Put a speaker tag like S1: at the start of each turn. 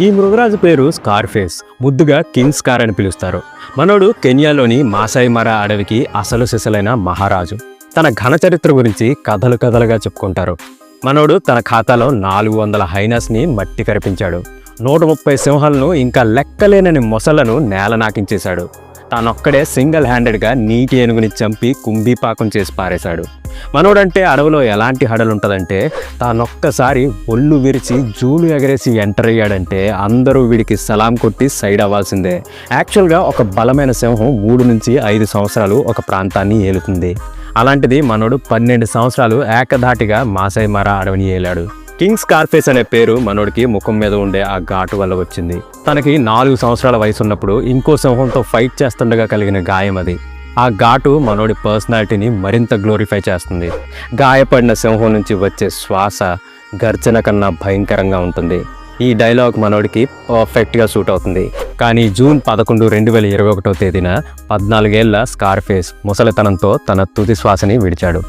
S1: ఈ మృగరాజు పేరు స్కార్ఫేస్. ముద్దుగా కింగ్ స్కార్ అని పిలుస్తారు. మనోడు కెన్యాలోని మాసాయి మరా అడవికి అసలు సిసలైన మహారాజు. తన ఘన చరిత్ర గురించి కథలు కథలుగా చెప్పుకుంటారు. మనోడు తన ఖాతాలో నాలుగు వందల హైనస్ని మట్టి కరిపించాడు. నూట ముప్పై సింహాలను ఇంకా లెక్కలేనని మొసళ్ళను నేల నాకించేశాడు. తానొక్కడే సింగిల్ హ్యాండెడ్గా నీటి ఏనుగుని చంపి కుంభీపాకం చేసి పారేశాడు. మనోడంటే అడవిలో ఎలాంటి హడలుంటుందంటే తానొక్కసారి ఒళ్ళు విరిచి జూలు ఎగరేసి ఎంటర్ అయ్యాడంటే అందరూ వీడికి సలాం కొట్టి సైడ్ అవ్వాల్సిందే. యాక్చువల్గా ఒక బలమైన సింహం మూడు నుంచి ఐదు సంవత్సరాలు ఒక ప్రాంతాన్ని ఏలుతుంది. అలాంటిది మనోడు పన్నెండు సంవత్సరాలు ఏకధాటిగా మాసైమారా అడవిని ఏలాడు. కింగ్ స్కార్ఫేస్ అనే పేరు మనోడికి ముఖం మీద ఉండే ఆ ఘాటు వల్ల వచ్చింది. తనకి నాలుగు సంవత్సరాల వయసు ఉన్నప్పుడు ఇంకో సింహంతో ఫైట్ చేస్తుండగా కలిగిన గాయం అది. ఆ ఘాటు మనోడి పర్సనాలిటీని మరింత గ్లోరిఫై చేస్తుంది. గాయపడిన సింహం నుంచి వచ్చే శ్వాస గర్జన కన్నా భయంకరంగా ఉంటుంది. ఈ డైలాగ్ మనోడికి పర్ఫెక్ట్గా సూట్ అవుతుంది. కానీ జూన్ పదకొండు రెండు వేల ఇరవై ఒకటో తేదీన పద్నాలుగేళ్ళ స్కార్ఫేస్ ముసలితనంతో తన తుది శ్వాసని విడిచాడు.